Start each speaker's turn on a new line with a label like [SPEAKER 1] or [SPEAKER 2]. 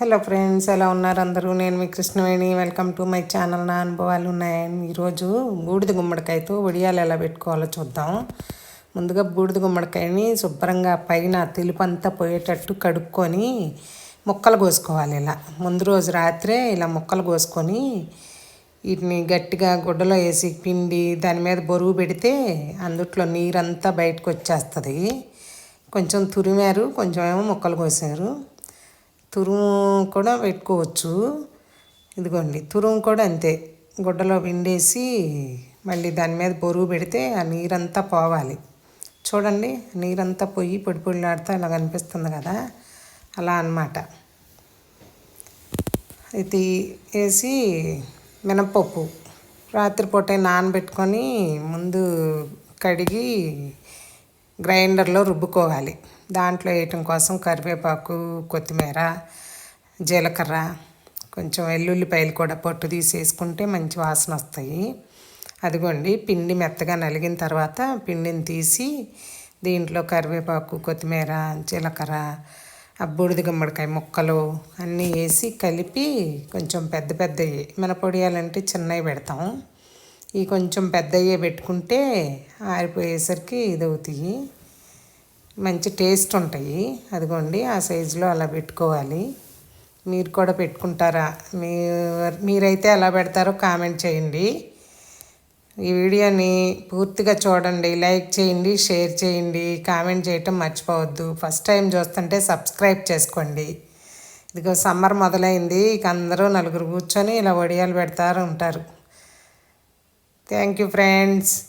[SPEAKER 1] Hello friends ఎలా ఉన్నారు అందరూ? నేను మీ Krishnaveni. Welcome to my channel నా అనుభవాలు ఉన్నాయని ఈరోజు బూడిద గుమ్మడికాయతో వడియాలు ఎలా పెట్టుకోవాలో చూద్దాం. ముందుగా బూడిద గుమ్మడికాయని శుభ్రంగా పైన తెలుపంతా పోయేటట్టు కడుక్కొని ముక్కలు కోసుకోవాలి ఇలా. ముందు రోజు రాత్రే ఇలా ముక్కలు కోసుకొని వీటిని గట్టిగా గుడ్డలో వేసి పిండి దాని మీద బరువు పెడితే అందుట్లో నీరంతా బయటకు వచ్చేస్తుంది. కొంచెం తురిమారు కొంచెం ఏమో ముక్కలు కోసారు. తురుము కూడా పెట్టుకోవచ్చు. ఇదిగోండి తురుము కూడా అంతే. గుడ్డలో పిండేసి మళ్ళీ దాని మీద బరువు పెడితే ఆ నీరంతా పోవాలి. చూడండి నీరంతా పోయి పొడి పొడిలాడితే ఇలా కనిపిస్తుంది కదా? అలా అన్నమాట. ఇది వేసి మినపప్పు రాత్రిపూట నానబెట్టుకొని ముందు కడిగి గ్రైండర్లో రుబ్బుకోవాలి. దాంట్లో వేయటం కోసం కరివేపాకు కొత్తిమీర జీలకర్ర కొంచెం వెల్లుల్లిపాయలు కూడా పొట్టు తీసేసుకుంటే మంచి వాసన వస్తాయి. అదిగోండి పిండి మెత్తగా నలిగిన తర్వాత పిండిని తీసి దీంట్లో కరివేపాకు కొత్తిమీర జీలకర్ర ఆ బూడిద గుమ్మడికాయ ముక్కలు అన్నీ వేసి కలిపి కొంచెం పెద్ద పెద్దవి. మినపొడియాలంటే చిన్నవి పెడతాం. ఈ కొంచెం పెద్దయ్యే పెట్టుకుంటే ఆరిపోయేసరికి ఇది అవుతాయి మంచి టేస్ట్ ఉంటాయి. అదిగోండి ఆ సైజులో అలా పెట్టుకోవాలి. మీరు కూడా పెట్టుకుంటారా? మీ మీరైతే ఎలా పెడతారో కామెంట్ చేయండి. ఈ వీడియోని పూర్తిగా చూడండి లైక్ చేయండి షేర్ చేయండి కామెంట్ చేయటం మర్చిపోవద్దు. ఫస్ట్ టైం చూస్తుంటే సబ్స్క్రైబ్ చేసుకోండి. ఇదిగో సమ్మర్ మొదలైంది ఇక అందరూ నలుగురు కూర్చొని ఇలా వడియాలు పెడతారు ఉంటారు. Thank you, friends.